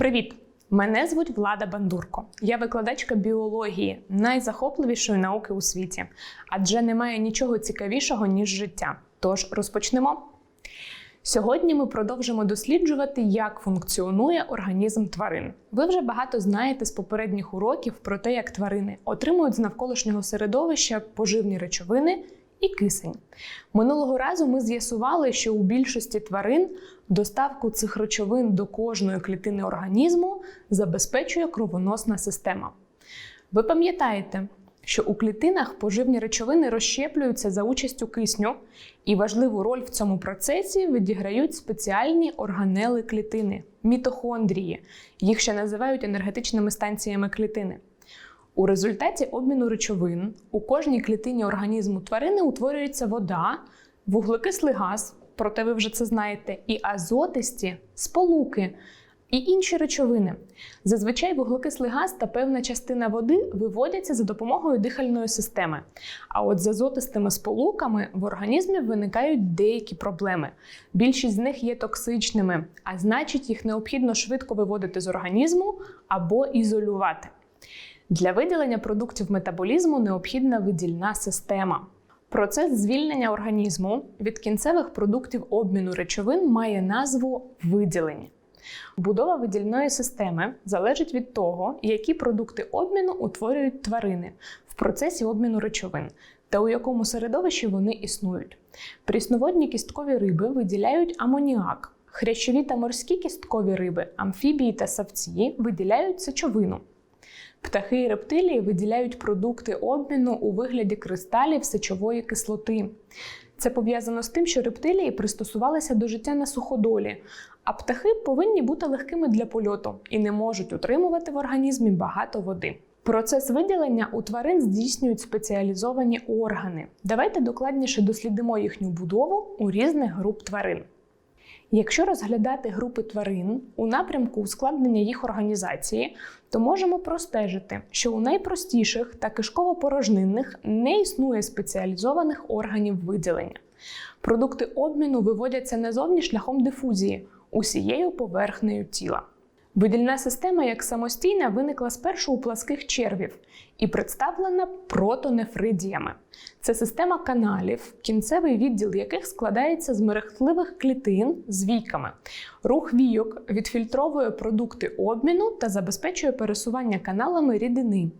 Привіт! Мене звуть Влада Бандурко. Я викладачка біології, найзахопливішої науки у світі, адже немає нічого цікавішого, ніж життя. Тож розпочнемо. Сьогодні ми продовжимо досліджувати, як функціонує організм тварин. Ви вже багато знаєте з попередніх уроків про те, як тварини отримують з навколишнього середовища поживні речовини і кисень. Минулого разу ми з'ясували, що у більшості тварин доставку цих речовин до кожної клітини організму забезпечує кровоносна система. Ви пам'ятаєте, що у клітинах поживні речовини розщеплюються за участю кисню, і важливу роль в цьому процесі відіграють спеціальні органели клітини мітохондрії. Їх ще називають енергетичними станціями клітини. У результаті обміну речовин у кожній клітині організму тварини утворюється вода, вуглекислий газ, проте ви вже це знаєте, і азотисті сполуки і інші речовини. Зазвичай вуглекислий газ та певна частина води виводяться за допомогою дихальної системи. А от з азотистими сполуками в організмі виникають деякі проблеми. Більшість з них є токсичними, а значить, їх необхідно швидко виводити з організму або ізолювати. Для виділення продуктів метаболізму необхідна видільна система. Процес звільнення організму від кінцевих продуктів обміну речовин має назву виділення. Будова видільної системи залежить від того, які продукти обміну утворюють тварини в процесі обміну речовин та у якому середовищі вони існують. Прісноводні кісткові риби виділяють амоніак. Хрящові та морські кісткові риби, амфібії та савці виділяють сечовину. Птахи і рептилії виділяють продукти обміну у вигляді кристалів сечової кислоти. Це пов'язано з тим, що рептилії пристосувалися до життя на суходолі, а птахи повинні бути легкими для польоту і не можуть утримувати в організмі багато води. Процес виділення у тварин здійснюють спеціалізовані органи. Давайте докладніше дослідимо їхню будову у різних груп тварин. Якщо розглядати групи тварин у напрямку ускладнення їх організації, то можемо простежити, що у найпростіших та кишково-порожнинних не існує спеціалізованих органів виділення. Продукти обміну виводяться назовні шляхом дифузії усією поверхнею тіла. Видільна система як самостійна виникла спершу у пласких червів і представлена протонефридіями. Це система каналів, кінцевий відділ яких складається з мерехтливих клітин з війками. Рух війок відфільтровує продукти обміну та забезпечує пересування каналами рідини.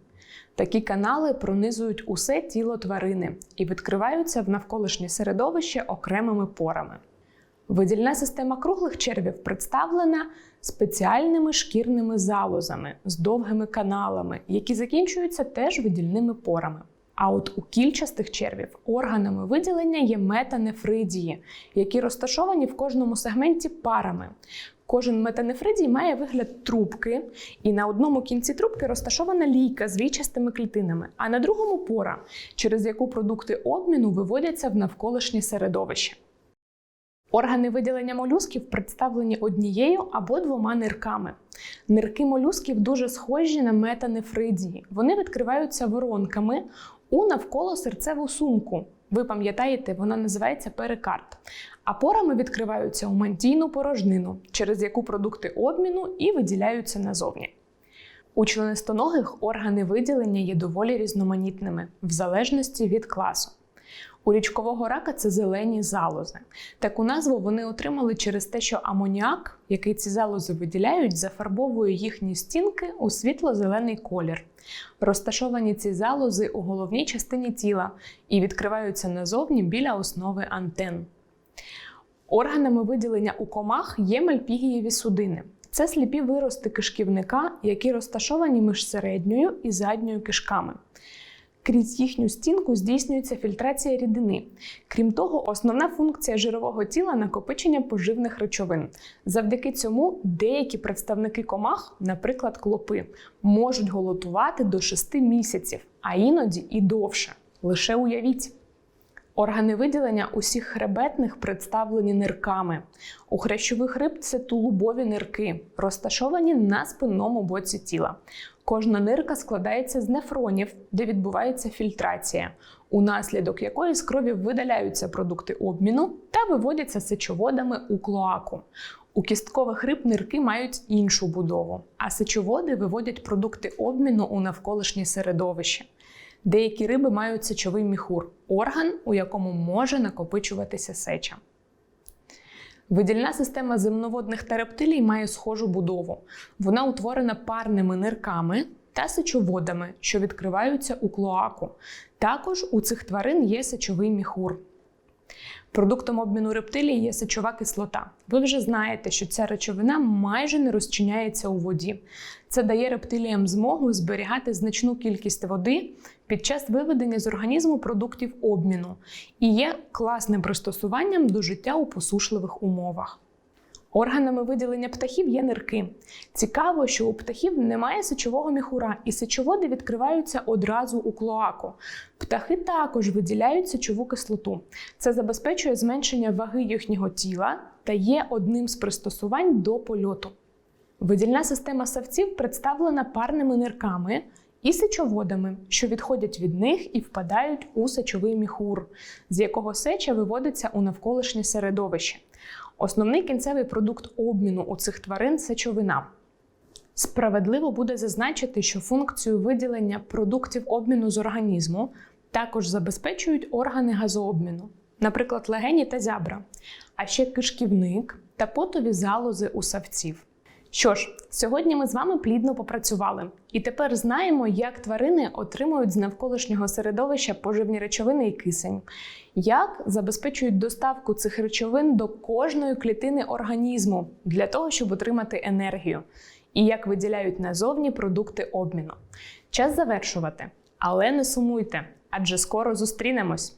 Такі канали пронизують усе тіло тварини і відкриваються в навколишнє середовище окремими порами. Видільна система круглих червів представлена спеціальними шкірними залозами з довгими каналами, які закінчуються теж видільними порами. А от у кільчастих червів органами виділення є метанефридії, які розташовані в кожному сегменті парами. Кожен метанефридій має вигляд трубки, і на одному кінці трубки розташована лійка з війчастими клітинами, а на другому пора, через яку продукти обміну виводяться в навколишнє середовище. Органи виділення молюсків представлені однією або двома нирками. Нирки молюсків дуже схожі на метанефридії. Вони відкриваються воронками у навколо серцеву сумку. Ви пам'ятаєте, вона називається перикард. А порами відкриваються у мантійну порожнину, через яку продукти обміну і виділяються назовні. У членистоногих органи виділення є доволі різноманітними, в залежності від класу. У річкового рака це зелені залози. Таку назву вони отримали через те, що амоніак, який ці залози виділяють, зафарбовує їхні стінки у світло-зелений колір. Розташовані ці залози у головній частині тіла і відкриваються назовні біля основи антен. Органами виділення у комах є мальпігієві судини. Це сліпі вирости кишківника, які розташовані між середньою і задньою кишками. Крізь їхню стінку здійснюється фільтрація рідини. Крім того, основна функція жирового тіла накопичення поживних речовин. Завдяки цьому деякі представники комах, наприклад, клопи, можуть голодувати до 6 місяців, а іноді і довше. Лише уявіть. Органи виділення усіх хребетних представлені нирками. У хрящових риб це тулубові нирки, розташовані на спинному боці тіла. Кожна нирка складається з нефронів, де відбувається фільтрація, унаслідок якої з крові видаляються продукти обміну та виводяться сечоводами у клоаку. У кісткових риб нирки мають іншу будову, а сечоводи виводять продукти обміну у навколишнє середовище. Деякі риби мають сечовий міхур орган, у якому може накопичуватися сеча. Видільна система земноводних та рептилій має схожу будову. Вона утворена парними нирками та сечоводами, що відкриваються у клоаку. Також у цих тварин є сечовий міхур. Продуктом обміну рептилій є сечова кислота. Ви вже знаєте, що ця речовина майже не розчиняється у воді. Це дає рептиліям змогу зберігати значну кількість води під час виведення з організму продуктів обміну і є класним пристосуванням до життя у посушливих умовах. Органами виділення птахів є нирки. Цікаво, що у птахів немає сечового міхура, і сечоводи відкриваються одразу у клоаку. Птахи також виділяють сечову кислоту. Це забезпечує зменшення ваги їхнього тіла та є одним з пристосувань до польоту. Видільна система савців представлена парними нирками і сечоводами, що відходять від них і впадають у сечовий міхур, з якого сеча виводиться у навколишнє середовище. Основний кінцевий продукт обміну у цих тварин сечовина. Справедливо буде зазначити, що функцію виділення продуктів обміну з організму також забезпечують органи газообміну, наприклад, легені та зябра, а ще кишківник та потові залози у савців. Що ж, сьогодні ми з вами плідно попрацювали, і тепер знаємо, як тварини отримують з навколишнього середовища поживні речовини і кисень, як забезпечують доставку цих речовин до кожної клітини організму для того, щоб отримати енергію, і як виділяють назовні продукти обміну. Час завершувати, але не сумуйте, адже скоро зустрінемось.